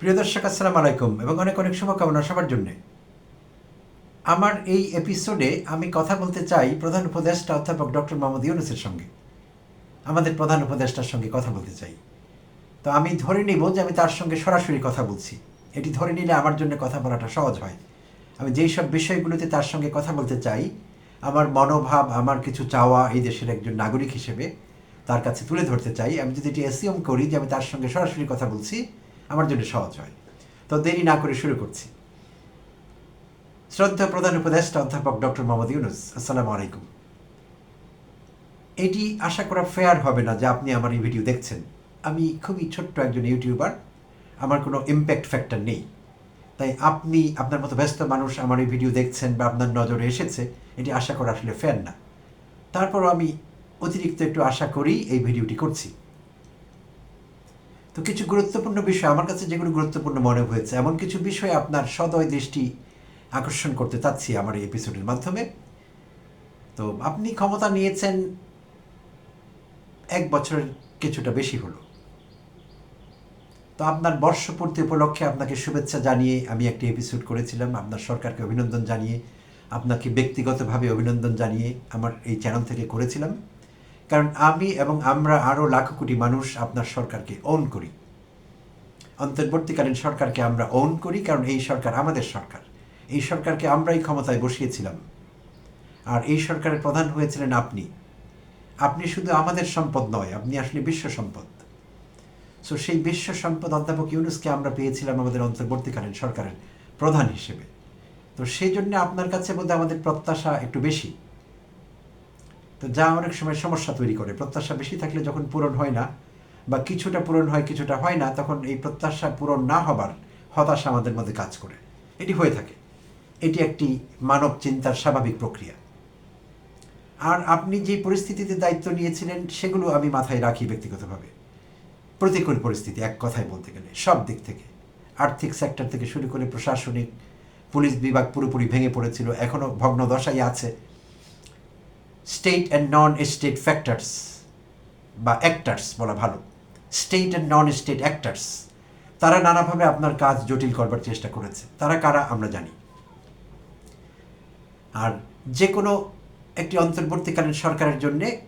প্রিয় দর্শক, আসসালামু আলাইকুম এবং অনেক অনেক শুভকামনা সবার জন্যে। আমার এই এপিসোডে আমি কথা বলতে চাই প্রধান উপদেষ্টা অধ্যাপক ডক্টর মোহাম্মদ ইউনুসের সঙ্গে। আমাদের প্রধান উপদেষ্টার সঙ্গে কথা বলতে চাই। তো আমি ধরে নিব যে আমি তার সঙ্গে সরাসরি কথা বলছি। এটি ধরে নিলে আমার জন্য কথা বলাটা সহজ হয়। আমি যেই সব বিষয়গুলোতে তার সঙ্গে কথা বলতে চাই, আমার মনোভাব, আমার কিছু চাওয়া এই দেশের একজন নাগরিক হিসেবে তার কাছে তুলে ধরতে চাই। আমি যদি এটি অ্যাসিউম করি যে আমি তার সঙ্গে সরাসরি কথা বলছি আমার জন্য সহজ হয়। তো দেরি না করে শুরু করছি। শ্রদ্ধা প্রধান উপদেষ্টা অধ্যাপক ডক্টর মোহাম্মদ ইউনুস, আসসালামু আলাইকুম। এটি আশা করা ফেয়ার হবে না যে আপনি আমার এই ভিডিও দেখছেন। আমি খুবই ছোট্ট একজন ইউটিউবার, আমার কোনো ইম্প্যাক্ট ফ্যাক্টর নেই। তাই আপনি আপনার মতো ব্যস্ত মানুষ আমার এই ভিডিও দেখছেন বা আপনার নজরে এসেছে, এটি আশা করা আসলে ফেয়ার না। তারপরও আমি অতিরিক্ত একটু আশা করি এই ভিডিওটি করছি। তো কিছু গুরুত্বপূর্ণ বিষয় আমার কাছে যেগুলো গুরুত্বপূর্ণ মনে হয়েছে, এমন কিছু বিষয় আপনার সদয় দৃষ্টি আকর্ষণ করতে চাচ্ছি আমার এই এপিসোডের মাধ্যমে। তো আপনি ক্ষমতা নিয়েছেন এক বছরের কিছুটা বেশি হলো। তো আপনার বর্ষপূর্তি উপলক্ষে আপনাকে শুভেচ্ছা জানিয়ে আমি একটি এপিসোড করেছিলাম। আপনার সরকারকে অভিনন্দন জানিয়ে, আপনাকে ব্যক্তিগতভাবে অভিনন্দন জানিয়ে আমার এই চ্যানেল থেকে করেছিলাম। কারণ আমি এবং আমরা আরও লাখো কোটি মানুষ আপনার সরকারকে ওন করি। অন্তর্বর্তীকালীন সরকারকে আমরা ওন করি কারণ এই সরকার আমাদের সরকার। এই সরকারকে আমরাই ক্ষমতায় বসিয়েছিলাম। আর এই সরকারের প্রধান হয়েছিলেন আপনি। আপনি শুধু আমাদের সম্পদ নয়, আপনি আসলে বিশ্ব সম্পদ। সো সেই বিশ্ব সম্পদ অধ্যাপক ইউনুসকে আমরা পেয়েছিলাম আমাদের অন্তর্বর্তীকালীন সরকারের প্রধান হিসেবে। তো সেই জন্য আপনার কাছে বোধহয় আমাদের প্রত্যাশা একটু বেশি। তো যা অনেক সময় সমস্যা তৈরি করে। প্রত্যাশা বেশি থাকলে যখন পূরণ হয় না বা কিছুটা পূরণ হয়, কিছুটা হয় না, তখন এই প্রত্যাশা পূরণ না হবার হতাশা আমাদের মধ্যে কাজ করে। এটি হয়ে থাকে। এটি একটি মানব চিন্তার স্বাভাবিক প্রক্রিয়া। আর আপনি যে পরিস্থিতিতে দায়িত্ব নিয়েছিলেন, সেগুলো আমি মাথায় রাখি ব্যক্তিগতভাবে। প্রতিকূল পরিস্থিতি, এক কথায় বলতে গেলে, সব দিক থেকে। আর্থিক সেক্টর থেকে শুরু করে প্রশাসনিক, পুলিশ বিভাগ পুরোপুরি ভেঙে পড়েছিল এখনও ভগ্ন দশাই আছে। State and non state factors বা অ্যাক্টার্স বলা ভালো। State and non state actors তারা নানাভাবে আপনার কাজ জটিল করবার চেষ্টা করেছে। তারা কারা আমরা জানি। আর যে কোনো একটি অন্তর্বর্তীকালীন সরকারের জন্যে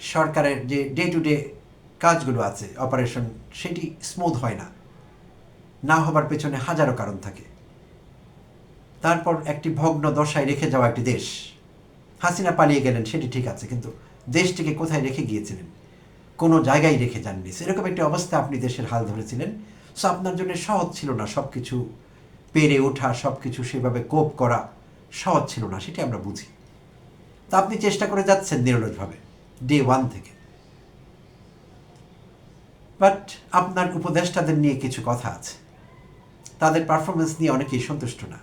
সরকারের যে ডে টু ডে কাজগুলো আছে অপারেশন সেটি স্মুথ হয় না। না হবার পেছনে হাজারো কারণ থাকে। তারপর একটি ভগ্ন দশায় রেখে যাওয়া একটি দেশ। হাসিনা পালিয়ে গেলেন, সেটি ঠিক আছে, কিন্তু দেশটিকে কোথায় রেখে গিয়েছিলেন? কোনো জায়গায় রেখে যাননি। সেরকম একটি অবস্থা আপনি দেশের হাল ধরেছিলেন। সো আপনার জন্য সহজ ছিল না সব কিছু পেরে ওঠা সব কিছু সেভাবে কোপ করা সহজ ছিল না, সেটি আমরা বুঝি। তা আপনি চেষ্টা করে যাচ্ছেন নিরলসভাবে ডে ওয়ান থেকে। বাট আপনার উপদেষ্টাদের নিয়ে কিছু কথা আছে। তাদের পারফরমেন্স নিয়ে অনেকেই সন্তুষ্ট না।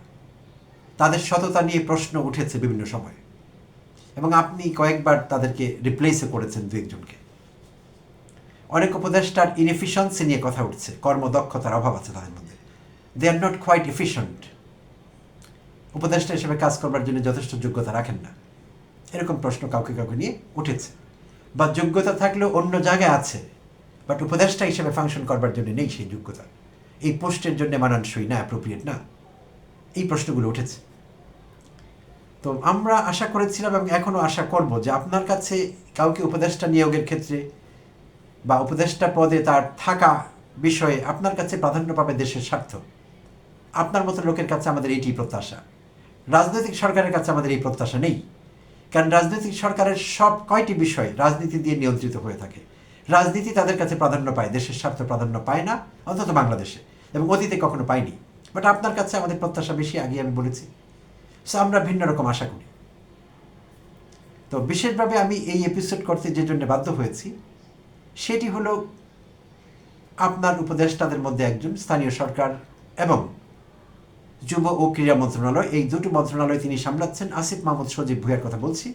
তাদের সততা নিয়ে প্রশ্ন উঠেছে বিভিন্ন সময়। এবং আপনি কয়েকবার তাদেরকে রিপ্লেসও করেছেন দু একজনকে। অনেক উপদেষ্টার ইনএফিসিয়েন্সি নিয়ে কথা উঠছে, কর্মদক্ষতার অভাব আছে তাদের মধ্যে। They are not quite efficient উপদেষ্টা হিসেবে কাজ করবার জন্য যথেষ্ট যোগ্যতা রাখেন না। এরকম প্রশ্ন কাউকে কাউকে নিয়ে উঠেছে। বা যোগ্যতা থাকলেও অন্য জায়গায় আছে বাট উপদেষ্টা হিসেবে ফাংশন করবার জন্য নেই সেই যোগ্যতা। এই পোস্টের জন্য মানানসই না অ্যাপ্রোপ্রিয়েট না। এই প্রশ্নগুলো উঠেছে। তো আমরা আশা করেছিলাম এবং এখনও আশা করব যে আপনার কাছে কাউকে উপদেষ্টা নিয়োগের ক্ষেত্রে বা উপদেষ্টা পদে তার থাকা বিষয়ে আপনার কাছে প্রাধান্য পাবে দেশের স্বার্থ। আপনার মতো লোকের কাছে আমাদের এইটি প্রত্যাশা। রাজনৈতিক সরকারের কাছে আমাদের এই প্রত্যাশা নেই। কারণ রাজনৈতিক সরকারের সব কয়টি বিষয় রাজনীতি দিয়ে নিয়ন্ত্রিত হয়ে থাকে। রাজনীতি তাদের কাছে প্রাধান্য পায়, দেশের স্বার্থ প্রাধান্য পায় না, অন্তত বাংলাদেশে। এবং অতীতে কখনো পায়নি। বাট আপনার কাছে আমাদের প্রত্যাশা বেশি আগে আমি বলেছি। সো আমরা ভিন্ন রকম আশা করি। তো বিশেষভাবে আমি এই এপিসোড করতে যে জন্য বাধ্য হয়েছি, সেটি হলো আপনার উপদেষ্টাদের মধ্যে একজন স্থানীয় সরকার এবং যুব ও ক্রীড়া মন্ত্রণালয়, এই দুটো মন্ত্রণালয় তিনি সামলাচ্ছেন। আসিফ মাহমুদ সজীব ভুইয়ার কথা বলছি।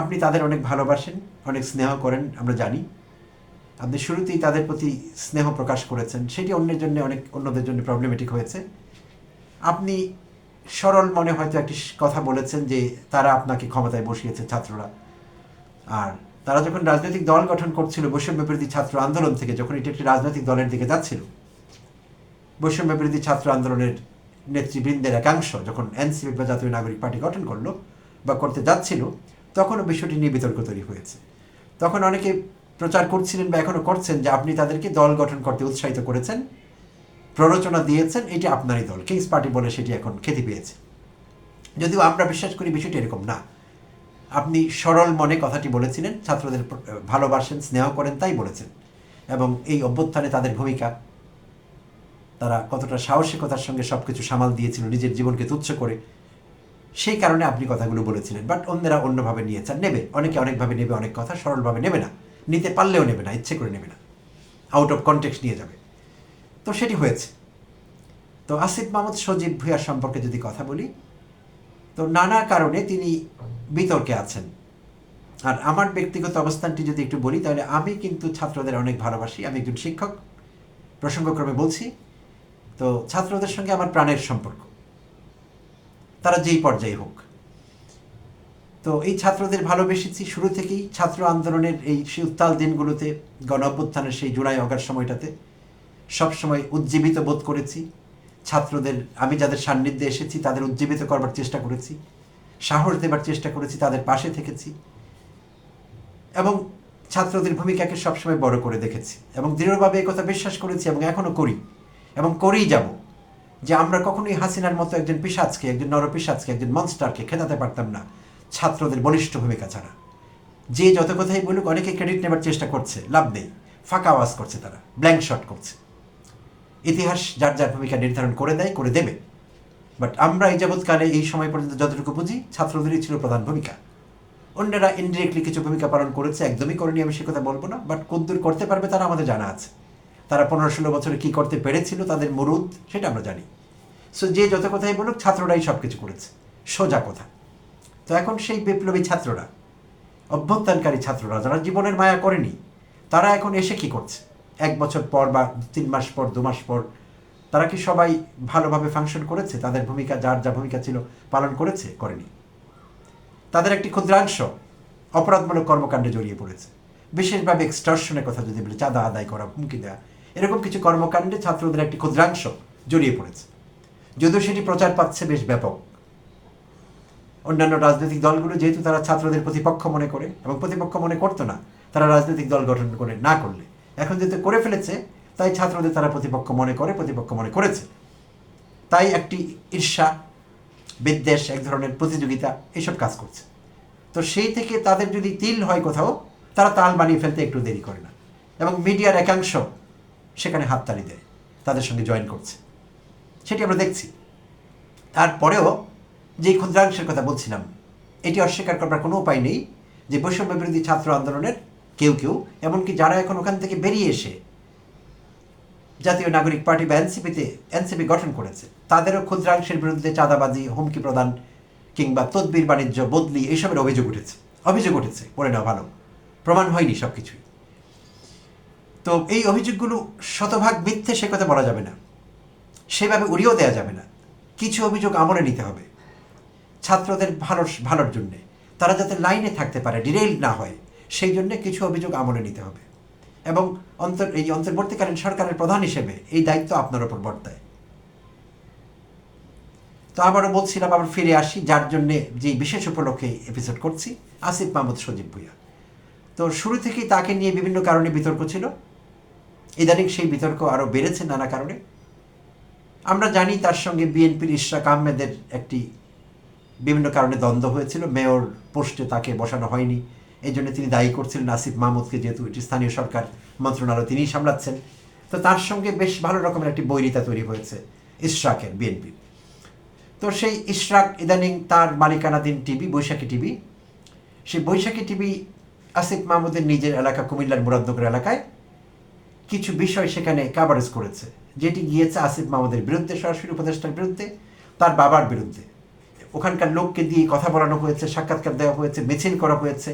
আপনি তাদের অনেক ভালোবাসেন, অনেক স্নেহ করেন, আমরা জানি। আপনি শুরুতেই তাদের প্রতি স্নেহ প্রকাশ করেছেন, সেটি অন্যের জন্য, অনেক অন্যদের জন্য প্রবলেমেটিক হয়েছে। আপনি সরল মনে হয়তো একটি কথা বলেছেন যে তারা আপনাকে ক্ষমতায় বসিয়েছে ছাত্ররা। আর তারা যখন রাজনৈতিক দল গঠন করছিল, বৈষম্য বিরোধী ছাত্র আন্দোলন থেকে যখন এটি একটি রাজনৈতিক দলের দিকে যাচ্ছিল, বৈষম্য বিরোধী ছাত্র আন্দোলনের নেতৃবৃন্দের একাংশ যখন এনসিপি বা জাতীয় নাগরিক পার্টি গঠন করল বা করতে যাচ্ছিল, তখনও বিষয়টি নিয়ে বিতর্ক তৈরি হয়েছে। তখন অনেকে প্রচার করছিলেন বা এখনও করছেন যে আপনি তাদেরকে দল গঠন করতে উৎসাহিত করেছেন। প্ররোচনা দিয়েছেন, এটি আপনারই দল। কিংস পার্টি বলে সেটি এখন খ্যাতি পেয়েছে। যদিও আমরা বিশ্বাস করি বিষয়টি এরকম না। আপনি সরল মনে কথাটি বলেছিলেন, ছাত্রদের ভালোবাসেন, স্নেহ করেন, তাই বলেছেন। এবং এই অভ্যুত্থানে তাদের ভূমিকা, তারা কতটা সাহসিকতার সঙ্গে সব কিছু সামাল দিয়েছিল, নিজের জীবনকে তুচ্ছ করে, সেই কারণে আপনি কথাগুলো বলেছিলেন। বাট অন্যরা অন্যভাবে নিয়েছেন নেবে। অনেকে অনেকভাবে নেবে অনেক কথা, সরলভাবে নেবে না। নিতে পারলেও নেবে না, ইচ্ছে করে নেবে না। আউট অফ কনটেক্সট নিয়ে যাবে। তো সেটি হয়েছে। তো আসিফ মাহমুদ সজীব ভুঁইয়া সম্পর্কে যদি কথা বলি, তো নানা কারণে তিনি বিতর্কে আছেন। আর আমার ব্যক্তিগত অবস্থানটি যদি একটু বলি, তাহলে আমি কিন্তু ছাত্রদের অনেক ভালোবাসি, আমি একজন শিক্ষক, প্রসঙ্গক্রমে বলছি। তো ছাত্রদের সঙ্গে আমার প্রাণের সম্পর্ক, তারা যেই পর্যায়ে হোক। তো এই ছাত্রদের ভালোবেসেছি শুরু থেকেই, ছাত্র আন্দোলনের এই সেই উত্তাল দিনগুলোতে গণ অভ্যুত্থানের সেই জুলাই অগার সময়টাতে। সবসময় উজ্জীবিত বোধ করেছি। ছাত্রদের, আমি যাদের সান্নিধ্যে এসেছি, তাদের উজ্জীবিত করবার চেষ্টা করেছি। সাহস দেবার চেষ্টা করেছি, তাদের পাশে থেকেছি। এবং ছাত্রদের ভূমিকাকে সবসময় বড় করে দেখেছি। এবং দৃঢ়ভাবে কথা বিশ্বাস করেছি এবং এখনও করি। এবং করেই যাব। যে আমরা কখনোই হাসিনার মতো একজন পিসাজকে একজন নরপিসাজকে একজন মনস্টারকে খেতাতে পারতাম না, ছাত্রদের বলিষ্ঠ ভূমিকা ছাড়া। যে যত কথাই বলুক, অনেকে ক্রেডিট নেবার চেষ্টা করছে, লাভ নেই। ফাঁকা আওয়াজ করছে তারা ব্ল্যাঙ্ক শট করছে। ইতিহাস যার যার ভূমিকা নির্ধারণ করে দেয়, করে দেবে। বাট আমরা এই যাবৎকালে এই সময় পর্যন্ত যতটুকু বুঝি ছাত্রদেরই ছিল প্রধান ভূমিকা। অন্যরা ইনডিরেক্টলি কিছু ভূমিকা পালন করেছে, একদমই করেনি, আমি সে কথা বলব না বাট কদ্দূর করতে পারবে তারা আমাদের জানা আছে। তারা পনেরো ষোলো বছরে কী করতে পেরেছিল, তাদের মুরুদ, সেটা আমরা জানি। সো যে যত কথাই বলুক, ছাত্ররাই সব কিছু করেছে। সোজা কথা। তো এখন সেই বিপ্লবী ছাত্ররা, অভ্যুত্থানকারী ছাত্ররা, যারা জীবনের মায়া করেনি, তারা এখন এসে কি করছে? এক বছর পর বা তিন মাস পর, দু মাস পর, তারা কি সবাই ভালোভাবে ফাংশন করেছে? তাদের ভূমিকা, যার যা ভূমিকা ছিল, পালন করেছে? করেনি। তাদের একটি ক্ষুদ্রাংশ অপরাধমূলক কর্মকাণ্ডে জড়িয়ে পড়েছে। বিশেষভাবে এক্সটর্শনের কথা যদি বলি, চাঁদা আদায় করা, হুমকি দেওয়া এরকম কিছু কর্মকাণ্ডে ছাত্রদের একটি ক্ষুদ্রাংশ জড়িয়ে পড়েছে। যদিও সেটি প্রচার পাচ্ছে বেশ ব্যাপক। অন্যান্য রাজনৈতিক দলগুলো যেহেতু তারা ছাত্রদের প্রতিপক্ষ মনে করে, এবং প্রতিপক্ষ মনে করতো না, তারা রাজনৈতিক দল গঠন করে না করলে এখন যেহেতু করে ফেলেছে, তাই ছাত্রদের তারা প্রতিপক্ষ মনে করে, প্রতিপক্ষ মনে করেছে। তাই একটি ঈর্ষা, বিদ্বেষ, এক ধরনের প্রতিযোগিতা, এসব কাজ করছে। তো সেই থেকে তাদের যদি তিল হয় কোথাও, তারা তাল বানিয়ে ফেলতে একটু দেরি করে না। এবং মিডিয়ার একাংশ সেখানে হাততালি দেয়, তাদের সঙ্গে জয়েন করছে। সেটি আমরা দেখছি। তারপরেও যে ক্ষুদ্রাংশের কথা বলছিলাম, এটি অস্বীকার করবার কোনো উপায় নেই যে বৈষম্য বিরোধী ছাত্র আন্দোলনের কেউ কেউ, এমনকি যারা এখন ওখান থেকে বেরিয়ে এসে জাতীয় নাগরিক পার্টি বা এনসিপিতে, এনসিপি গঠন করেছে, তাদেরও ক্ষুদ্রাংশের বিরুদ্ধে চাঁদাবাজি, হুমকি প্রদান কিংবা তদবির বাণিজ্য, বদলি এইসবের অভিযোগ উঠেছে। অভিযোগ উঠেছে পড়ে নেওয়া ভালো। প্রমাণ হয়নি সব কিছুই তো এই অভিযোগগুলো শতভাগ মিথ্যে, সে কথা বলা যাবে না। সেভাবে উড়িয়েও দেওয়া যাবে না। কিছু অভিযোগ আমলে নিতে হবে। ছাত্রদের ভালো ভালোর জন্যে। তারা যাতে লাইনে থাকতে পারে, ডিরেইল না হয়। সেই জন্য কিছু অভিযোগ আমলে নিতে হবে। এবং অন্তর, এই অন্তর্বর্তীকালীন সরকারের প্রধান হিসেবে এই দায়িত্ব আপনার ওপর বর্তায়। তো আবারও বলছিলাম, আবার ফিরে আসি, যার জন্য যে বিশেষ উপলক্ষে এপিসোড করছি, আসিফ মাহমুদ সজীব ভুইয়া। তো শুরু থেকেই তাকে নিয়ে বিভিন্ন কারণে বিতর্ক ছিল। ইদানিং সেই বিতর্ক আরও বেড়েছে নানা কারণে। আমরা জানি তার সঙ্গে বিএনপির ইশরাক আহমেদের একটি বিভিন্ন কারণে দ্বন্দ্ব হয়েছিল। মেয়র পোস্টে তাকে বসানো হয়নি। এই জন্য তিনি দায়ী করছিলেন আসিফ মাহমুদকে, যেহেতু এটি স্থানীয় সরকার মন্ত্রণালয় তিনিই সামলাচ্ছেন। তো তার সঙ্গে বেশ ভালো রকমের একটি বৈরিতা তৈরি হয়েছে ইশরাকের বিএনপি তো সেই ইশরাক ইদানিং তার মালিকানাধীন টিভি বৈশাখী টিভি সেই বৈশাখী টিভি আসিফ মাহমুদের নিজের এলাকা কুমিল্লার মুরাদনগর এলাকায় কিছু বিষয় সেখানে কাভারেজ করেছে, যেটি গিয়েছে আসিফ মাহমুদের বিরুদ্ধে, সরাসরি উপদেষ্টার বিরুদ্ধে, তার বাবার বিরুদ্ধে। ওখানকার লোককে দিয়ে কথা বলানো হয়েছে, সাক্ষাৎকার দেওয়া হয়েছে, মিছিল করা হয়েছে।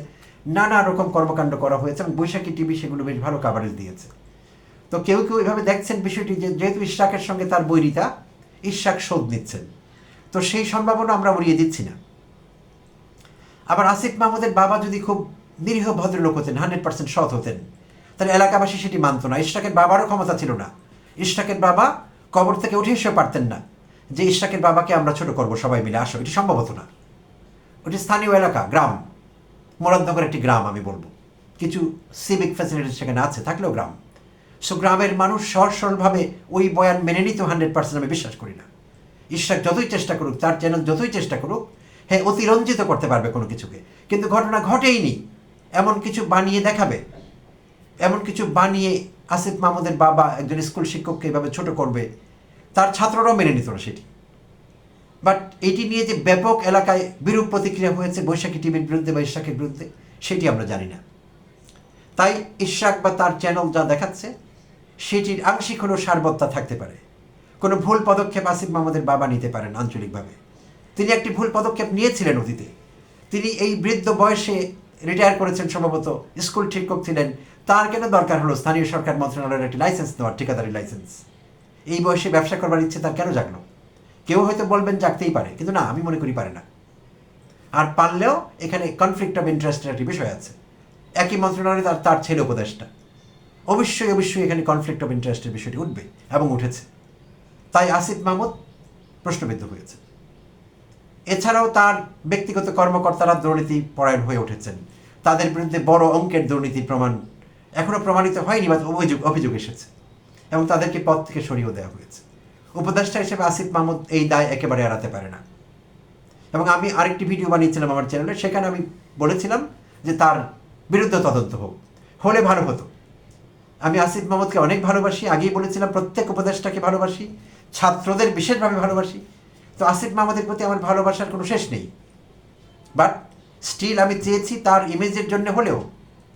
নানা রকম কর্মকাণ্ড করা হয়েছে এবং বৈশাখী টিভি সেগুলো বেশ ভালো কাভারেজ দিয়েছে। তো কেউ কেউ এভাবে দেখছেন বিষয়টি যে, যেহেতু ইশাকের সঙ্গে তার বৈরিতা, ইশাক শোধ নিচ্ছেন। তো সেই সম্ভাবনা আমরা উড়িয়ে দিচ্ছি না। আবার আসিফ মাহমুদের বাবা যদি খুব নিরীহ ভদ্রলোক হতেন, হান্ড্রেড পার্সেন্ট সৎ হতেন, তাহলে এলাকাবাসী সেটি মানত না। ইশরাকের বাবারও ক্ষমতা ছিল না। ইশরাকের বাবা কবর থেকে উঠে এসেও পারতেন না। যে ইশরাকের বাবাকে আমরা ছোট করব সবাই মিলে, আসো, এটি সম্ভব হতো না। ওটি স্থানীয় এলাকা, গ্রাম। মুরাদনগর একটি গ্রাম আমি বলব। কিছু সিভিক ফ্যাসিলিটি সেখানে আছে, থাকলেও গ্রাম। সো গ্রামের মানুষ সহজ সরলভাবে ওই বয়ান মেনে নিতে হান্ড্রেড পার্সেন্ট আমি বিশ্বাস করি না। ঈশ্বর যতই চেষ্টা করুক, তার চ্যানেল যতই চেষ্টা করুক হ্যাঁ অতিরঞ্জিত করতে পারবে কোনো কিছুকে। কিন্তু ঘটনা ঘটেইনি এমন কিছু বানিয়ে দেখাবে। এমন কিছু বানিয়ে আসিফ মাহমুদের বাবা একজন স্কুল শিক্ষককে এভাবে ছোট করবে, তার ছাত্ররাও মেনে নিত না সেটি। বাট এটি নিয়ে যে ব্যাপক এলাকায় বিরূপ প্রতিক্রিয়া হয়েছে বৈশাখী টিভির বিরুদ্ধে বা ইশাকের বিরুদ্ধে, সেটি আমরা জানি না। তাই ইশাক বা তার চ্যানেল যা দেখাচ্ছে, সেটির আংশিক হলেও সারবত্তা থাকতে পারে। কোনো ভুল পদক্ষেপ আসিফ মাহমুদের বাবা নিতে পারেন আঞ্চলিকভাবে। তিনি একটি ভুল পদক্ষেপ নিয়েছিলেন অতীতে। তিনি এই বৃদ্ধ বয়সে রিটায়ার করেছেন, সম্ভবত স্কুল শিক্ষক ছিলেন। তার কেন দরকার হলো? স্থানীয় সরকার মন্ত্রণালয়ের একটি লাইসেন্স নেওয়ার, ঠিকাদারি লাইসেন্স এই বয়সে ব্যবসা করবার ইচ্ছে তার কেন জাগলো? কেউ হয়তো বলবেন জাগতেই পারে, কিন্তু না, আমি মনে করি পারে না। আর পারলেও এখানে কনফ্লিক্ট অফ ইন্টারেস্টের একটি বিষয় আছে। একই মন্ত্রণালয়ে তার তার ছেলে উপদেষ্টা। অবশ্যই অবশ্যই এখানে কনফ্লিক্ট অফ ইন্টারেস্টের বিষয়টি উঠবে এবং উঠেছে। তাই আসিফ মাহমুদ প্রশ্নবিদ্ধ হয়েছে। এছাড়াও তার ব্যক্তিগত কর্মকর্তারা দুর্নীতি পরায়ণ হয়ে উঠেছেন। তাদের বিরুদ্ধে বড় অঙ্কের দুর্নীতির প্রমাণ এখনও প্রমাণিত হয়নি বা অভিযোগ অভিযোগ এসেছে। এবং তাদেরকে পদ থেকে সরিয়েও দেওয়া হয়েছে। উপদেষ্টা হিসেবে আসিফ মাহমুদ এই দায় একেবারে এড়াতে পারে না। এবং আমি আরেকটি ভিডিও বানিয়েছিলাম আমার চ্যানেলে, সেখানে আমি বলেছিলাম যে তার বিরুদ্ধে তদন্ত হোক, হলে ভালো হতো। আমি আসিফ মাহমুদকে অনেক ভালোবাসি, আগেই বলেছিলাম প্রত্যেক উপদেষ্টাকে ভালোবাসি, ছাত্রদের বিশেষভাবে ভালোবাসি। তো আসিফ মাহমুদের প্রতি আমার ভালোবাসার কোনো শেষ নেই। বাট স্টিল আমি চেয়েছি তার ইমেজের জন্য হলেও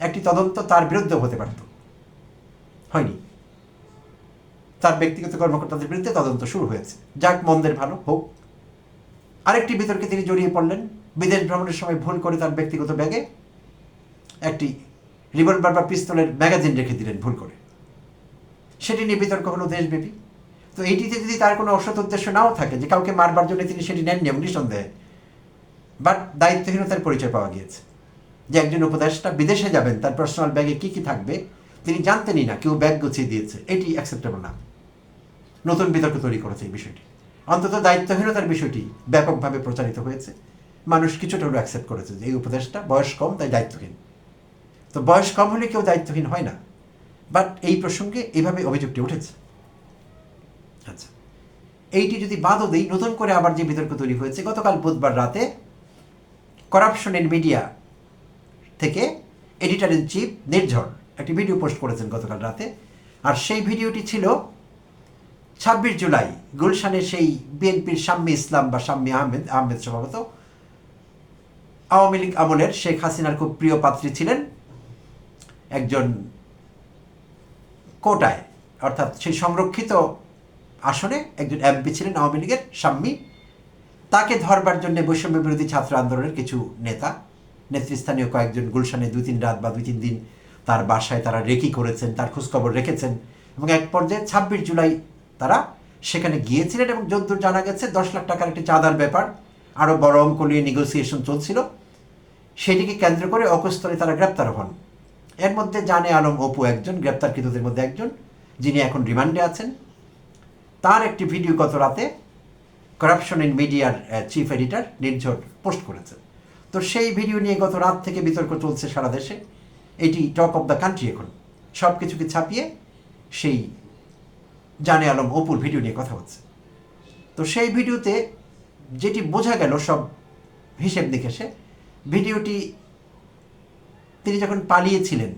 একটি তদন্ত তার বিরুদ্ধেও হতে পারত। হয়নি। তার ব্যক্তিগত কর্মকর্তাদের বিরুদ্ধে তদন্ত শুরু হয়েছে। যাক, মন্দের ভালো, হোক। আরেকটি বিতর্কে তিনি জড়িয়ে পড়লেন। বিদেশ ভ্রমণের সময় ভুল করে তার ব্যক্তিগত ব্যাগে একটি রিভলভার বা পিস্তলের ম্যাগাজিন রেখে দিলেন ভুল করে। সেটি নিয়ে বিতর্ক হলো দেশব্যাপী। তো এইটিতে যদি তার কোনো অসৎ উদ্দেশ্য নাও থাকে যে কাউকে মারবার জন্য তিনি সেটি নেননি এবং নিঃসন্দেহে, বাট দায়িত্বহীনতার পরিচয় পাওয়া গিয়েছে যে একজন উপদেষ্টা বিদেশে যাবেন, তার পার্সোনাল ব্যাগে কি কি থাকবে তিনি জানতেনই না, কেউ ব্যাগ গুছিয়ে দিয়েছে। এটি অ্যাকসেপ্টেবল না। নতুন বিতর্ক তৈরি করেছে এই বিষয়টি। অন্তত দায়িত্বহীনতার বিষয়টি ব্যাপকভাবে প্রচারিত হয়েছে। মানুষ কিছুটা হলেও অ্যাকসেপ্ট করেছে যে এই উপদেশটা বয়স কম, তাই দায়িত্বহীন। তো বয়স কম হলে কেউ দায়িত্বহীন হয় না। বাট এই প্রসঙ্গে এইভাবে অভিযোগটি উঠেছে। আচ্ছা এইটি যদি বাদও দিই, নতুন করে আবার যে বিতর্ক তৈরি হয়েছে, গতকাল বুধবার রাতে করাপশন ইন মিডিয়া থেকে এডিটর ইন চিফ নির্ঝর একটি ভিডিও পোস্ট করেছেন গতকাল রাতে। আর সেই ভিডিওটি ছিল ছাব্বিশ জুলাই, গুলশানের সেই বিএনপির শাম্মী ইসলাম বা শাম্মী আহমেদ আহমেদ সম্ভবত আওয়ামী লীগ আমলের শেখ হাসিনার খুব প্রিয় পাত্রী ছিলেন একজন কোটায়, অর্থাৎ সেই সংরক্ষিত আসনে একজন এমপি ছিলেন আওয়ামী লীগের শাম্মী। তাকে ধরবার জন্য বৈষম্য বিরোধী ছাত্র আন্দোলনের কিছু নেতা, নেতৃস্থানীয় কয়েকজন গুলশানে দুই তিন রাত বা দুই তিন দিন তার বাসায় তারা রেকি করেছেন, তার খোঁজখবর রেখেছেন এবং এক পর্যায়ে ছাব্বিশ জুলাই তারা সেখানে গিয়েছিলেন এবং যদ্দূর জানা গেছে দশ লাখ টাকার একটি চাঁদার ব্যাপার, আরও বড় অঙ্ক নিয়ে নেগোসিয়েশন চলছিল। সেটিকে কেন্দ্র করে অকস্তরে তারা গ্রেপ্তার হন। এর মধ্যে জানে আলম অপু একজন, গ্রেপ্তারকৃতদের মধ্যে একজন, যিনি এখন রিমান্ডে আছেন। তার একটি ভিডিও গত রাতে করাপশন ইন মিডিয়ার চিফ এডিটর নির্ঝর পোস্ট করেছেন। তো সেই ভিডিও নিয়ে গত রাত থেকে বিতর্ক চলছে সারা দেশে। এটি টপ অফ দ্য কান্ট্রি এখন। সব কিছুকে ছাপিয়ে সেই জানে আলম অপুর ভিডিও নিয়ে কথা হচ্ছে। তো সেই ভিডিওতে যেটি বোঝা গেল সব হিসেব নিকেশে ভিডিওটি তিনি যখন পালিয়েছিলেন,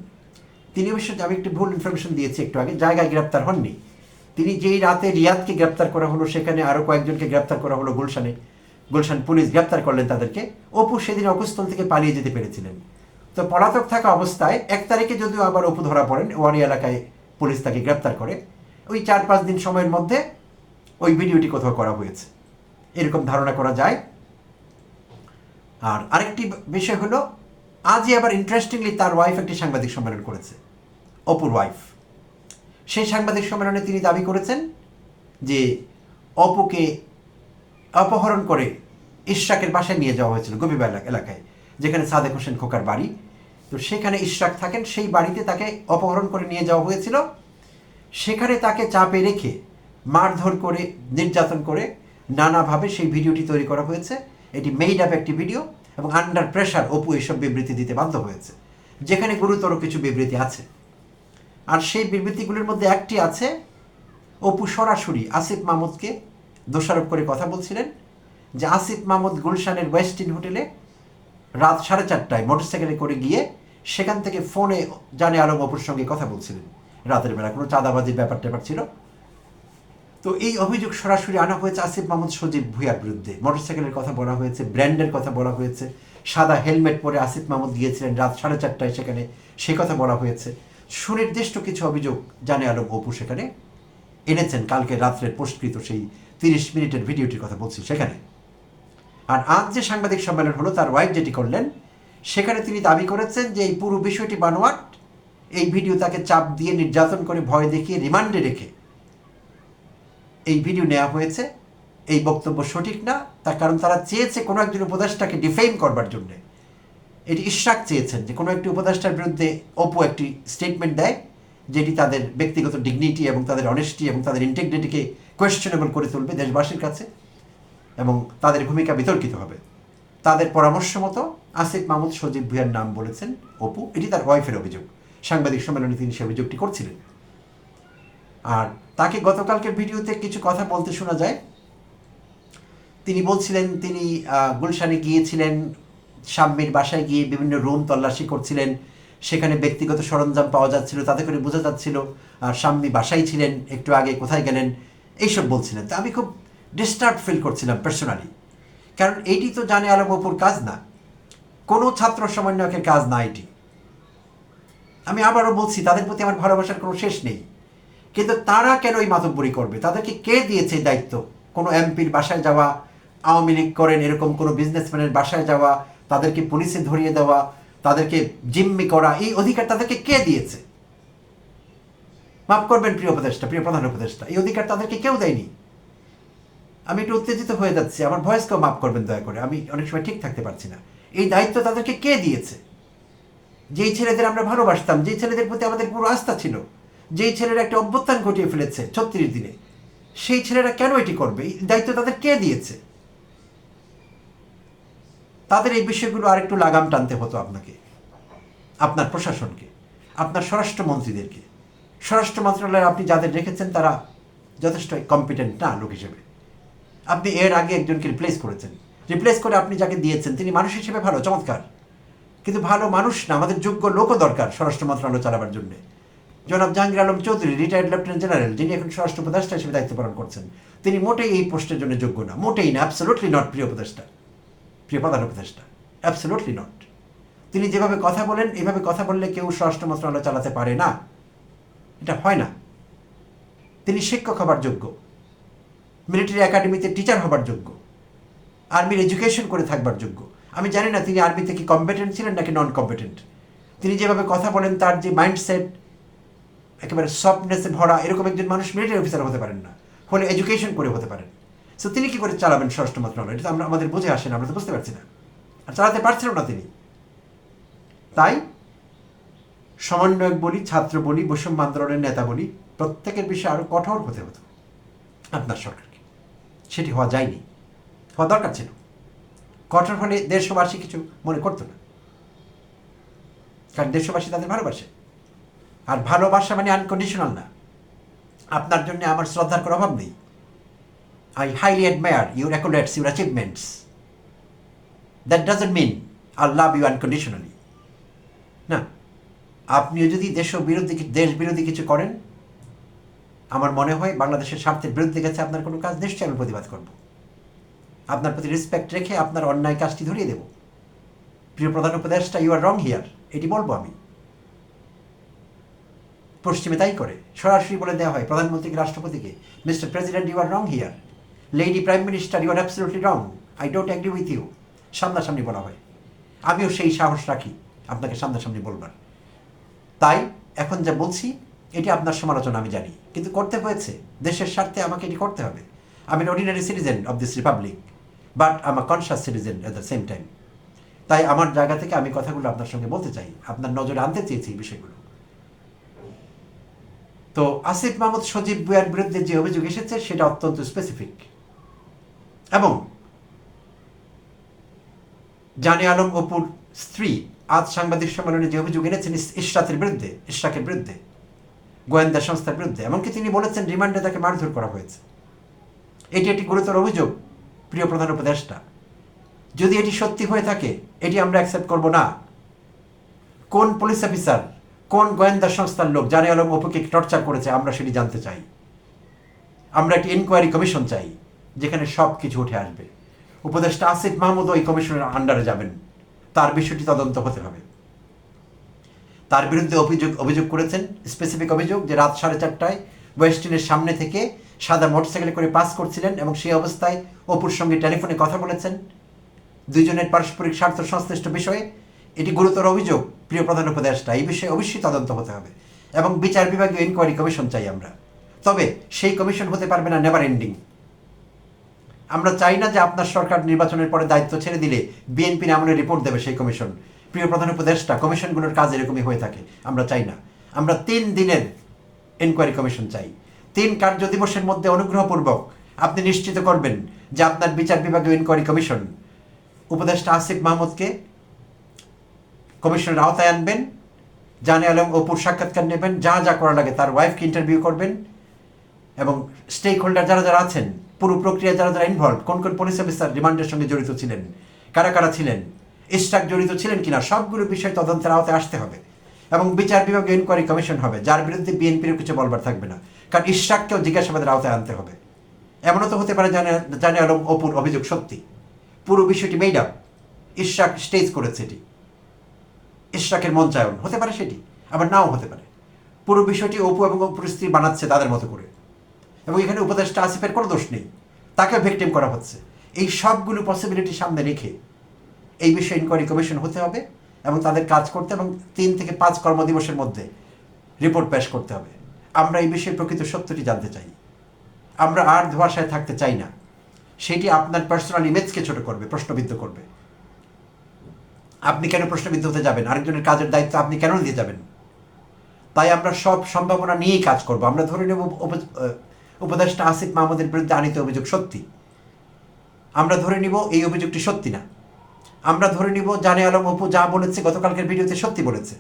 তিনি অবশ্য আমি একটি ভুল ইনফরমেশন দিয়েছি একটু আগে, জায়গায় গ্রেপ্তার হননি। তিনি যেই রাতে রিয়াদকে গ্রেপ্তার করা হলো, সেখানে আরও কয়েকজনকে গ্রেপ্তার করা হলো গুলশানে। গুলশান পুলিশ গ্রেপ্তার করলেন তাদেরকে। অপু সেদিন অকুস্থল থেকে পালিয়ে যেতে পেরেছিলেন। তো পলাতক থাকা অবস্থায় এক তারিখে যদিও আবার অপু ধরা পড়েন ওয়ারি এলাকায় পুলিশ তাকে গ্রেপ্তার করে। ওই চার পাঁচ দিন সময়ের মধ্যে ওই ভিডিওটি কোথাও করা হয়েছে। এরকম ধারণা করা যায়। আর আরেকটি বিষয় হলো, আজই আবার ইন্টারেস্টিংলি তার ওয়াইফ একটি সাংবাদিক সম্মেলন করেছে, অপুর ওয়াইফ সেই সাংবাদিক সম্মেলনে তিনি দাবি করেছেন যে অপুকে অপহরণ করে ইশরাকের বাসায় নিয়ে যাওয়া হয়েছিল গভীর এলাকায়, যেখানে সাদেক হোসেন খোকার বাড়ি। তো সেখানে ইশরাক থাকেন, সেই বাড়িতে তাকে অপহরণ করে নিয়ে যাওয়া হয়েছিল। সেখানে তাকে চাপে রেখে মারধর করে, নির্যাতন করে নানাভাবে সেই ভিডিওটি তৈরি করা হয়েছে। এটি মেইড আপ একটি ভিডিও এবং আন্ডার প্রেশার অপু এসব বিবৃতি দিতে বাধ্য হয়েছে, যেখানে গুরুতর কিছু বিবৃতি আছে। আর সেই বিবৃতিগুলির মধ্যে একটি আছে, অপু সরাসরি আসিফ মাহমুদকে দোষারোপ করে কথা বলছিলেন, যে আসিফ মাহমুদ গুলশানের ওয়েস্টিন হোটেলে রাত সাড়ে চারটায় মোটরসাইকেলে করে গিয়ে সেখান থেকে ফোনে জানে আলম অপুর সঙ্গে কথা বলছিলেন। রাতের বেলা কোনো চাঁদাবাজির ব্যাপার ট্যাপার ছিল? তো এই অভিযোগ সরাসরি আনা হয়েছে আসিফ মাহমুদ সজীব ভুইয়ার বিরুদ্ধে। মোটরসাইকেলের কথা বলা হয়েছে ব্র্যান্ডের কথা বলা হয়েছে। সাদা হেলমেট পরে আসিফ মাহমুদ গিয়েছিলেন রাত সাড়ে চারটায় সেখানে, সে কথা বলা হয়েছে। সুনির্দিষ্ট কিছু অভিযোগ জানে আলম অপু সেখানে এনেছেন। কালকে রাত্রের পোস্টকৃত সেই তিরিশ মিনিটের ভিডিওটির কথা বলছি সেখানে। আর আজ যে সাংবাদিক সম্মেলন হলো, তার ওয়াইফ যেটি করলেন, সেখানে তিনি দাবি করেছেন যে এই পুরো বিষয়টি বানোয়াট। এই ভিডিও তাকে চাপ দিয়ে নির্যাতন করে ভয় দেখিয়ে রিমান্ডে রেখে এই ভিডিও নেওয়া হয়েছে। এই বক্তব্য সঠিক না, তার কারণ তারা চেয়েছে কোনো একজন উপদেষ্টাকে ডিফেম করবার জন্যে। এটি ইশরাক চেয়েছেন যে কোনো একটি উপদেষ্টার বিরুদ্ধে অপু একটি স্টেটমেন্ট দেয়, যেটি তাদের ব্যক্তিগত ডিগনিটি এবং তাদের অনেস্টি এবং তাদের ইন্টেগ্রিটিকে কোয়েশ্চেনেবল করে তুলবে দেশবাসীর কাছে। এবং তাদের ভূমিকা বিতর্কিত হবে। তাদের পরামর্শ মতো আসিফ মাহমুদ সজীব ভুইয়ার নাম বলেছেন অপু। এটি তার ওয়াইফের অভিযোগ। সাংবাদিক সম্মেলনে তিনি সে অভিযোগটি করছিলেন। আর তাকে গতকালকের ভিডিওতে কিছু কথা বলতে শোনা যায়। তিনি বলছিলেন, তিনি গুলশানে গিয়েছিলেন, শাম্মীর বাসায় গিয়ে বিভিন্ন রুম তল্লাশি করছিলেন। সেখানে ব্যক্তিগত সরঞ্জাম পাওয়া যাচ্ছিল, তাতে করে বোঝা যাচ্ছিল আর শাম্মী বাসায় ছিলেন, একটু আগে কোথায় গেলেন, এইসব বলছিলেন। তো আমি খুব ডিস্টার্ব ফিল করছিলাম পার্সোনালি কারণ এইটি তো জানে আলম অপুর কাজ না। কোনো ছাত্র সমন্বয়কের কাজ না এটি। আমি আবারও বলছি, তাদের প্রতি আমার ভালোবাসার কোনো শেষ নেই। কিন্তু তারা কেন এই মাতব্বরি করবে? তাদেরকে কে দিয়েছে দায়িত্ব? কোনো এমপির বাসায় যাওয়া, আওয়ামী লীগ করেন এরকম কোনো বিজনেসম্যানের বাসায় যাওয়া, তাদেরকে পুলিশে ধরিয়ে দেওয়া, তাদেরকে জিম্মি করা, এই অধিকার তাদেরকে কে দিয়েছে? মাফ করবেন প্রিয় উপদেষ্টা, প্রিয় প্রধান উপদেষ্টা, এই অধিকার তাদেরকে কেউ দেয়নি। আমি একটু উত্তেজিত হয়ে যাচ্ছি, আমার ভয়েসকেও মাফ করবেন দয়া করে, আমি অনেক সময় ঠিক থাকতে পারছি না। এই দায়িত্ব তাদেরকে কে দিয়েছে? যেই ছেলেদের আমরা ভালোবাসতাম, যেই ছেলেদের প্রতি আমাদের পুরো আস্থা ছিল, যেই ছেলেরা একটা অভ্যুত্থান ঘটিয়ে ফেলেছে ছত্রিশ দিনে, সেই ছেলেরা কেন এটি করবে? এই দায়িত্ব তাদের কে দিয়েছে? তাদের এই বিষয়গুলো আরেকটু লাগাম টানতে হতো আপনাকে, আপনার প্রশাসনকে, আপনার স্বরাষ্ট্রমন্ত্রীদেরকে। স্বরাষ্ট্র মন্ত্রণালয়ে আপনি যাদের রেখেছেন, তারা যথেষ্ট কম্পিটেন্ট না লোক হিসেবে। আপনি এর আগে একজনকে রিপ্লেস করেছেন। রিপ্লেস করে আপনি যাকে দিয়েছেন, তিনি মানুষ হিসেবে ভালো, চমৎকার। কিন্তু ভালো মানুষ না, আমাদের যোগ্য লোকও দরকার স্বরাষ্ট্র মন্ত্রণালয় চালাবার জন্য। জনাব Jahangir Alam Chowdhury retired lieutenant general যিনি এখন স্বরাষ্ট্র উপদেষ্টা হিসেবে দায়িত্ব পালন করছেন, তিনি মোটেই এই পোস্টের জন্য যোগ্য না, মোটেই না অ্যাবসোলুটলি নট প্রিয় উপদেষ্টা। প্রিয় প্রধান উপদেষ্টা অ্যাবসোলুটলি নট তিনি যেভাবে কথা বলেন এইভাবে কথা বললে কেউ স্বরাষ্ট্র মন্ত্রণালয় চালাতে পারে না। এটা হয় না। তিনি শিক্ষক হবার যোগ্য। মিলিটারি একাডেমিতে টিচার হবার যোগ্য আর্মির এডুকেশন করে থাকবার যোগ্য। আমি জানি না তিনি আর্মিতে কি কম্পিটেন্ট ছিলেন নাকি নন কম্পিটেন্ট তিনি যেভাবে কথা বলেন, তার যে মাইন্ডসেট একেবারে সফটনেসে ভরা, এরকম একজন মানুষ মিলিটারি অফিসার হতে পারেন না। ফলে এডুকেশন করে হতে পারেন। সো তিনি কী করে চালাবেন স্বরাষ্ট্র মন্ত্রণালয়? এটা আমরা, আমাদের বুঝে আসে না, আমরা তো বুঝতে পারছি না। আর চালাতে পারছিলেন না তিনি। তাই সমন্বয়ক বলি ছাত্র বলি বৈষম্য আন্দোলনের নেতা বলি প্রত্যেকের বিষয়ে আরও কঠোর হতে হতো। আপনার সরকারকে সেটি হওয়া যায়নি। হওয়া দরকার ছিল। কঠোর হলে দেশবাসী কিছু মনে করতো না। কারণ দেশবাসী তাদের ভালোবাসে। আর ভালোবাসা মানে আনকন্ডিশনাল না। আপনার জন্য আমার শ্রদ্ধার কোনো অভাব নেই। I highly admire your acolytes your achievements that doesn't mean I love you unconditionally না, আপনিও যদি দেশ বিরোধী দেশ বিরোধী কিছু করেন আমার মনে হয় বাংলাদেশের স্বার্থের বিরুদ্ধে গেছে, আপনার কোনো কাজ, নিশ্চয়ই আমি প্রতিবাদ করব। আপনার প্রতি রেসপেক্ট রেখে আপনার অন্যায় কাজটি ধরিয়ে দেব। প্রিয় প্রধান উপদেশটা ইউ আর রং হিয়ার এটি বলব আমি। পশ্চিমে তাই করে, সরাসরি বলে দেওয়া হয়, প্রধানমন্ত্রীকে, রাষ্ট্রপতিকে mister president you are wrong here lady prime minister you are absolutely wrong I don't agree with you সামনাসামনি বলা হয়। আমিও সেই সাহস রাখি আপনাকে সামনাসামনি বলবার। তাই এখন যা বলছি এটি আপনার সমালোচনা, আমি জানি। কিন্তু করতে হয়েছে। দেশের স্বার্থে আমাকে এটি করতে হবে। আমি ordinary citizen of this republic but I'm a conscious citizen at the same time তাই আমার জায়গা থেকে আমি কথাগুলো আপনার সঙ্গে বলতে চাই। আপনার নজরে আনতে চেয়েছি এই বিষয়গুলো। তো আসিফ মাহমুদ সজীব বুয়ার বিরুদ্ধে যে অভিযোগ এসেছে, সেটা অত্যন্ত স্পেসিফিক এবং জানে আলম অপুর স্ত্রী, আজ সাংবাদিক সম্মেলনে যে অভিযোগ এনেছেন ইশরাতের বিরুদ্ধে ইশরাকের বিরুদ্ধে। গোয়েন্দা সংস্থার বিরুদ্ধে। এমনকি তিনি বলেছেন রিমান্ডে তাকে মারধর করা হয়েছে। এটি একটি গুরুতর অভিযোগ, প্রিয় প্রধান উপদেষ্টা। যদি এটি সত্যি হয়ে থাকে, এটি আমরা অ্যাকসেপ্ট করব না। কোন পুলিশ অফিসার কোন গোয়েন্দা সংস্থার লোক, জানে আলম অপুকে টর্চার করেছে, আমরা সেটি জানতে চাই। আমরা একটি ইনকোয়ারি কমিশন চাই, যেখানে সব কিছু উঠে আসবে। উপদেষ্টা আসিফ মাহমুদ ওই কমিশনের আন্ডারে যাবেন। তার বিষয়টি তদন্ত হতে হবে। তার বিরুদ্ধে অভিযোগ অভিযোগ করেছেন। স্পেসিফিক অভিযোগ যে রাত সাড়ে চারটায় ওয়েস্টিনের সামনে থেকে সাদা মোটরসাইকেলে করে পাস করছিলেন এবং সেই অবস্থায় অপুর সঙ্গে টেলিফোনে কথা বলেছেন। দুইজনের পারস্পরিক স্বার্থ সংশ্লিষ্ট বিষয়ে এটি গুরুতর অভিযোগ, প্রিয় প্রধান উপদেষ্টা। এই বিষয়ে অবশ্যই তদন্ত হতে হবে এবং বিচার বিভাগীয় ইনকোয়ারি কমিশন চাই আমরা। তবে সেই কমিশন হতে পারবে না নেভার এন্ডিং আমরা চাই না যে আপনার সরকার নির্বাচনের পরে দায়িত্ব ছেড়ে দিলে বিএনপি নামনে রিপোর্ট দেবে সেই কমিশন প্রিয় প্রধান উপদেষ্টা, কমিশনগুলোর কাজ এরকমই হয়ে থাকে। আমরা চাই না। আমরা তিন দিনের এনকোয়ারি কমিশন চাই। তিন কার্য দিবসের মধ্যে অনুগ্রহপূর্বক আপনি নিশ্চিত করবেন যে আপনার বিচার বিভাগীয় ইনকোয়ারি কমিশন উপদেষ্টা আসিফ মাহমুদকে কমিশনের আওতায় আনবেন, জানে আলম অপুর সাক্ষাৎকার নেবেন, যা যা করা লাগে তার ওয়াইফকে ইন্টারভিউ করবেন এবং স্টেক হোল্ডার যারা যারা আছেন, পুরো প্রক্রিয়া যারা যারা ইনভলভ কোন কোন পুলিশ অফিসার রিমান্ডের সঙ্গে জড়িত ছিলেন, কারা কারা ছিলেন ইস্টাক জড়িত ছিলেন কিনা, সবগুলো বিষয় তদন্তের আওতায় আসতে হবে এবং বিচার বিভাগীয় ইনকোয়ারি কমিশন হবে, যার বিরুদ্ধে বিএনপির কিছু বলবার থাকবে না। কারণ ইশাককেও জিজ্ঞাসাবাদের আওতায় আনতে হবে। এমনও তো হতে পারে জানে আলম অপুর অভিযোগ সত্যি। পুরো বিষয়টি মেড আপ ইশাক স্টেজ করেছে এটি। ইশরাকের মঞ্চায়ন হতে পারে সেটি, আবার নাও হতে পারে। পুরো বিষয়টি অপু এবং অপুর স্ত্রী বানাচ্ছে তাদের মতো করে। এবং এখানে উপদেষ্টা আসিফের কোনো দোষ নেই। তাকে ভিকটিম করা হচ্ছে। এই সবগুলো পসিবিলিটি সামনে রেখে এই বিষয়ে ইনকোয়ারি কমিশন হতে হবে এবং তাদের কাজ করতে এবং তিন থেকে পাঁচ কর্মদিবসের মধ্যে রিপোর্ট পেশ করতে হবে। আমরা এই বিষয়ে প্রকৃত সত্যটি জানতে চাই। আমরা আর ধোয়াশায় থাকতে চাই না। সেটি আপনার পার্সোনাল ইমেজকে ছোট করবে, প্রশ্নবিদ্ধ করবে। আপনি কেন প্রশ্নবিদ্ধ হতে যাবেন? আরেকজনের কাজের দায়িত্ব আপনি কেন দিয়ে যাবেন? তাই আমরা সব সম্ভাবনা নিয়েই কাজ করব। আমরা ধরে নেব উপ- উপদেষ্টা আসিফ মাহমুদের বিরুদ্ধে আনিত অভিযোগ সত্যি। আমরা ধরে নিব এই অভিযোগটি সত্যি না। আমরা ধরে নিব জানে আলম অপু যা বলেছে, গতকালকের ভিডিওতে সত্যি বলেছে।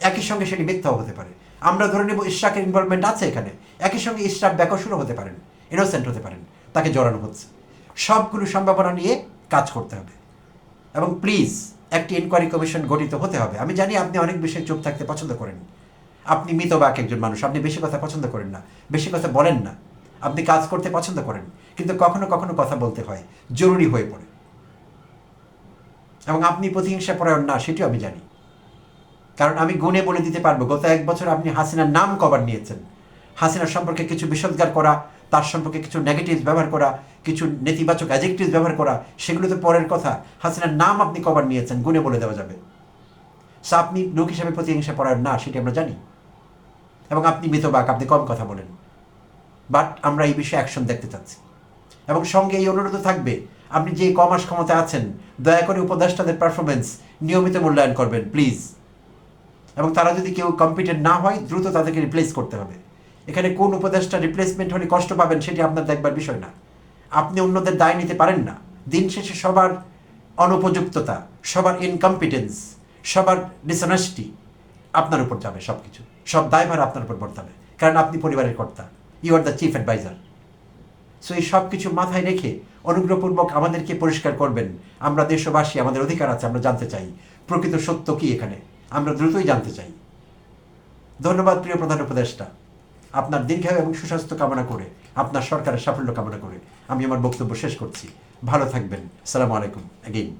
একই সঙ্গে সেটি মিথ্যাও হতে পারে। আমরা ধরে নিব ইশরাকের ইনভলভমেন্ট আছে এখানে। একই সঙ্গে ইশরাক ব্যাকসুরও হতে পারেন ইনোসেন্ট হতে পারেন, তাকে জড়ানো হচ্ছে। সবগুলো সম্ভাবনা নিয়ে কাজ করতে হবে। এবং প্লিজ একটি ইনকোয়ারি কমিশন গঠিত হতে হবে। আমি জানি আপনি অনেক বিষয়ে চুপ থাকতে পছন্দ করেন। আপনি মিতবাক একজন মানুষ, আপনি বেশি কথা পছন্দ করেন না, বেশি কথা বলেন না। আপনি কাজ করতে পছন্দ করেন, কিন্তু কখনো কখনো কথা বলতে হয়, জরুরি হয়ে পড়ে। এবং আপনি প্রতিহিংসা পরায়ণ না, সেটিও আমি জানি। কারণ আমি গুণে বলে দিতে পারব। গত এক বছর আপনি হাসিনার নাম কভার নিয়েছেন। হাসিনার সম্পর্কে কিছু বিষোদ্গার করা, তার সম্পর্কে কিছু নেগেটিভ ব্যবহার করা, কিছু নেতিবাচক অ্যাজেক্টিভ ব্যবহার করা, সেগুলো তো পরের কথা। হাসিনার নাম আপনি কভার নিয়েছেন, গুণে বলে দেওয়া যাবে। সো আপনি লোক হিসাবে প্রতিহিংসা পরায়ণ না, সেটি আমরা জানি। এবং আপনি মিতবাক আপনি কম কথা বলেন। বাট আমরা এই বিষয়ে অ্যাকশন দেখতে চাচ্ছি। এবং সঙ্গে এই অনুরোধ থাকবে আপনি যে কমাস ক্ষমতা আছেন, দয়া করে উপদেষ্টাদের পারফরমেন্স নিয়মিত মূল্যায়ন করবেন প্লিজ এবং তারা যদি কেউ কম্পিটেন্ট না হয়, দ্রুত তাদেরকে রিপ্লেস করতে হবে। এখানে কোন উপদেষ্টা রিপ্লেসমেন্ট হলে কষ্ট পাবেন সেটি আপনার দেখবার বিষয় না। আপনি অন্যদের দায় নিতে পারেন না। দিন শেষে সবার অনুপযুক্ততা, সবার ইনকম্পিটেন্স সবার ডিসঅনেস্টি আপনার উপর যাবে সব কিছু সব দায়ভার আপনার উপর বর্তাবে। কারণ আপনি পরিবারের কর্তা। You are the chief adviser so এই সব কিছু মাথায় রেখে অনুগ্রহপূর্বক আমাদেরকে পরিষ্কার করবেন। আমরা দেশবাসী, আমাদের অধিকার আছে, আমরা জানতে চাই। প্রকৃত সত্য কি এখানে? আমরা দ্রুতই জানতে চাই। ধন্যবাদ, প্রিয় প্রধান উপদেষ্টা। আপনার দীর্ঘায়ু এবং সুস্বাস্থ্য কামনা করে, আপনার সরকারের সাফল্য কামনা করে আমি আমার বক্তব্য শেষ করছি। ভালো থাকবেন। সালামু আলাইকুম। অ্যাগেইন